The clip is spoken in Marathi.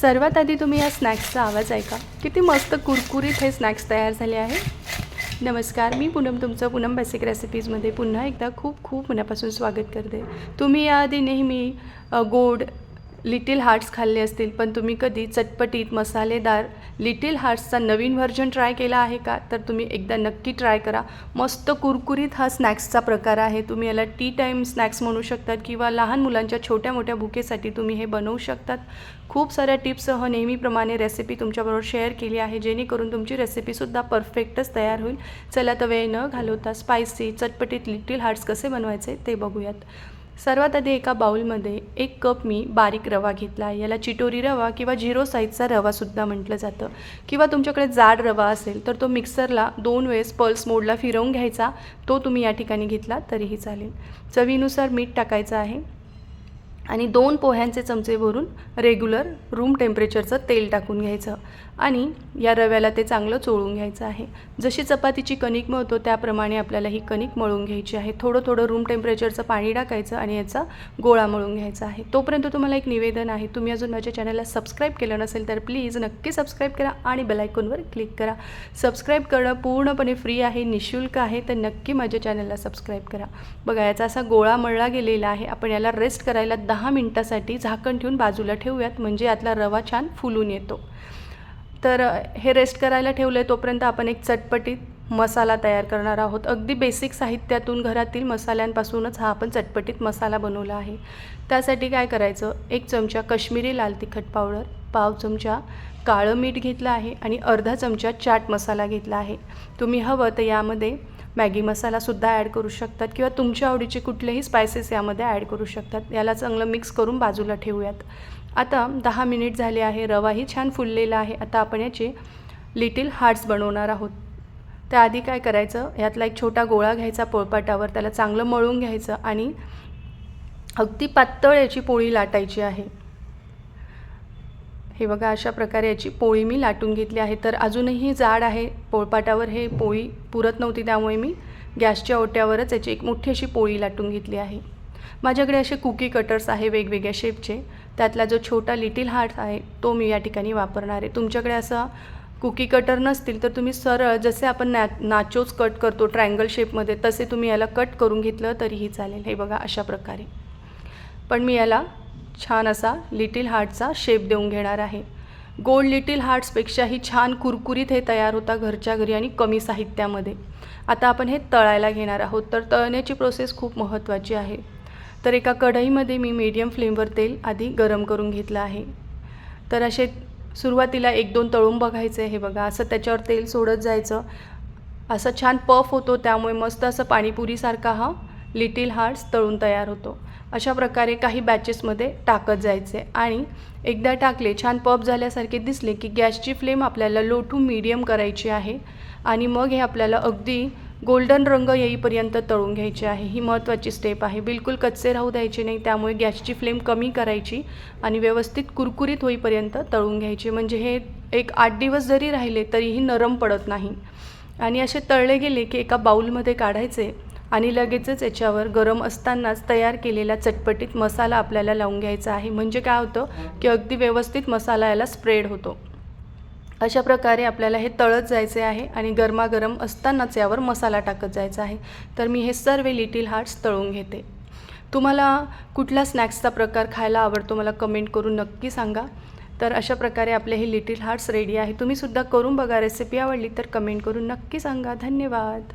सर्वात आधी तुम्ही या स्नॅक्सचा आवाज ऐका. किती मस्त कुरकुरीत हे स्नॅक्स तयार झाले आहे. नमस्कार मी पूनम तुमचं पूनम बेसिक रेसिपीजमध्ये पुन्हा एकदा खूप खूप मनापासून स्वागत करते. तुम्ही याआधी नेहमी गोड लिटिल हार्ट्स खाल्ले असतील पण तुम्ही कधी चटपटीत मसालेदार लिटिल हार्ट्सचा नवीन व्हर्जन ट्राय केला आहे का? तर तुम्ही एकदा नक्की ट्राय करा. मस्त कुरकुरीत हा स्नॅक्सचा प्रकार आहे. तुम्ही याला टी टाईम स्नॅक्स म्हणू शकतात किंवा लहान मुलांच्या छोट्या मोठ्या भुकेसाठी तुम्ही हे बनवू शकतात. खूप साऱ्या टिप्ससह नेहमीप्रमाणे रेसिपी तुमच्याबरोबर शेअर केली आहे. जेणेकरून तुमची रेसिपीसुद्धा परफेक्टच तयार होईल. चला तर वेळ न घालवता स्पायसी चटपटीत लिटिल हार्ट्स कसे बनवायचे ते बघूयात. सर्वात आधी एका बाउलमध्ये एक कप मी बारीक रवा घेतला आहे. याला चिटोरी रवा किंवा झिरो साईजचा रवासुद्धा म्हटलं जातं. किंवा तुमच्याकडे जाड रवा असेल तर तो मिक्सरला दोन वेळेस पल्स मोडला फिरवून घ्यायचा. तो तुम्ही या ठिकाणी घेतला तरीही चालेल. चवीनुसार मीठ टाकायचं आहे. आणि दोन पोह्यांचे चमचे भरून रेग्युलर रूम टेम्परेचरचं तेल टाकून घ्यायचं. आणि या रव्याला ते चांगलं चोळून घ्यायचं आहे. जशी चपातीची कणिक मळतो त्याप्रमाणे आपल्याला ही कणिक मळून घ्यायची आहे. थोडं थोडं रूम टेम्परेचरचं पाणी टाकायचं आणि याचा गोळा मळून घ्यायचा आहे. तोपर्यंत तुम्हाला एक निवेदन आहे. तुम्ही अजून माझ्या चॅनलला सबस्क्राईब केलं नसेल तर प्लीज नक्की सबस्क्राईब करा आणि बेलायकॉनवर क्लिक करा. सबस्क्राईब करणं पूर्णपणे फ्री आहे निशुल्क आहे तर नक्की माझ्या चॅनलला सबस्क्राईब करा. बघा याचा असा गोळा मळला गेलेला आहे. आपण याला रेस्ट करायला दहा दहा मिनटासाठी झाकण ठेवून बाजूला ठेवूयात म्हणजे यातला रवा छान फुलून येतो. तर हे रेस्ट करायला ठेवलं आहे तोपर्यंत आपण एक चटपटीत मसाला तयार करणार आहोत. अगदी बेसिक साहित्यातून घरातील मसाल्यांपासूनच हा आपण चटपटीत मसाला बनवला आहे. त्यासाठी काय करायचं? एक चमचा कश्मीरी लाल तिखट पावडर पाव चमचा काळं मीठ घेतलं आहे आणि अर्धा चमचा चाट मसाला घेतला आहे. तुम्ही हवं तर यामध्ये मॅगी मसालासुद्धा ॲड करू शकतात किंवा तुमच्या आवडीचे कुठलेही स्पायसेस यामध्ये ॲड करू शकतात. याला चांगलं मिक्स करून बाजूला ठेवूयात. आता दहा मिनिट झाले आहे. रवाही छान फुललेला आहे. आता आपण याचे लिटिल हार्ट्स बनवणार आहोत. त्याआधी काय करायचं? यातला एक छोटा गोळा घ्यायचा पोळपाटावर. त्याला चांगलं मळून घ्यायचं आणि अगदी पातळ याची पोळी लाटायची आहे. हे बघा अशा प्रकारे याची पोळी मी लाटून घेतली आहे. तर अजूनही जाड आहे. पोळपाटावर हे पोळी पुरत नव्हती त्यामुळे मी गॅसच्या ओट्यावरच याची एक मोठी अशी पोळी लाटून घेतली आहे. माझ्याकडे असे कुकी कटर्स आहे वेगवेगळ्या शेपचे. त्यातला जो छोटा लिटिल हार्ट आहे तो मी या ठिकाणी वापरणार आहे. तुमच्याकडे असा कुकी कटर नसतील तर तुम्ही सरळ जसे आपण नॅ नाचोच कट करतो ट्रायंगल शेपमध्ये तसे तुम्ही याला कट करून घेतलं तरीही चालेल. हे बघा अशा प्रकारे. पण मी याला छान असा लिटिल हार्टचा शेप देऊन घेणार आहे. गोल्ड लिटिल हार्ट्सपेक्षाही छान कुरकुरीत हे तयार होता घरच्या घरी आणि कमी साहित्यामध्ये. आता आपण हे तळायला घेणार आहोत. तर तळण्याची प्रोसेस खूप महत्त्वाची आहे. तर एका कढईमध्ये मी मीडियम फ्लेमवर तेल आधी गरम करून घेतलं आहे. तर असे सुरुवातीला एक दोन तळून बघायचं हे बघा. असं त्याच्यावर तेल सोडत जायचं. असं छान पफ होतो त्यामुळे मस्त असं पाणीपुरीसारखा हा लिटिल हार्ट्स तळून तयार होतो. अशा प्रकारे काही बॅचेसमध्ये टाकत जायचे. आणि एकदा टाकले छान पप झाल्यासारखे दिसले की गॅसची फ्लेम आपल्याला लो टू मीडियम करायची आहे. आणि मग हे आपल्याला अगदी गोल्डन रंग येईपर्यंत तळून घ्यायचे आहे. ही महत्त्वाची स्टेप आहे. बिलकुल कच्चे राहू द्यायचे नाही त्यामुळे गॅसची फ्लेम कमी करायची आणि व्यवस्थित कुरकुरीत होईपर्यंत तळून घ्यायचे. म्हणजे हे एक आठ दिवस जरी राहिले तरीही नरम पडत नाही. आणि असे तळले गेले की एका बाऊलमध्ये काढायचे. आणि लगेचच याच्यावर गरम असतानाच तयार केलेला चटपटीत मसाला आपल्याला लावून घ्यायचा आहे. म्हणजे काय होतं की अगदी व्यवस्थित मसाला याला स्प्रेड होतो. अशा प्रकारे आपल्याला हे तळत जायचे आहे आणि गरमागरम असतानाच यावर मसाला टाकत जायचा आहे. तर मी हे सर्व लिटिल हार्ट्स तळून घेते. तुम्हाला कुठला स्नॅक्सचा प्रकार खायला आवडतो मला कमेंट करून नक्की सांगा. तर अशा प्रकारे आपले हे लिटिल हार्ट्स रेडी आहे. तुम्हीसुद्धा करून बघा रेसिपी आवडली तर कमेंट करून नक्की सांगा. धन्यवाद.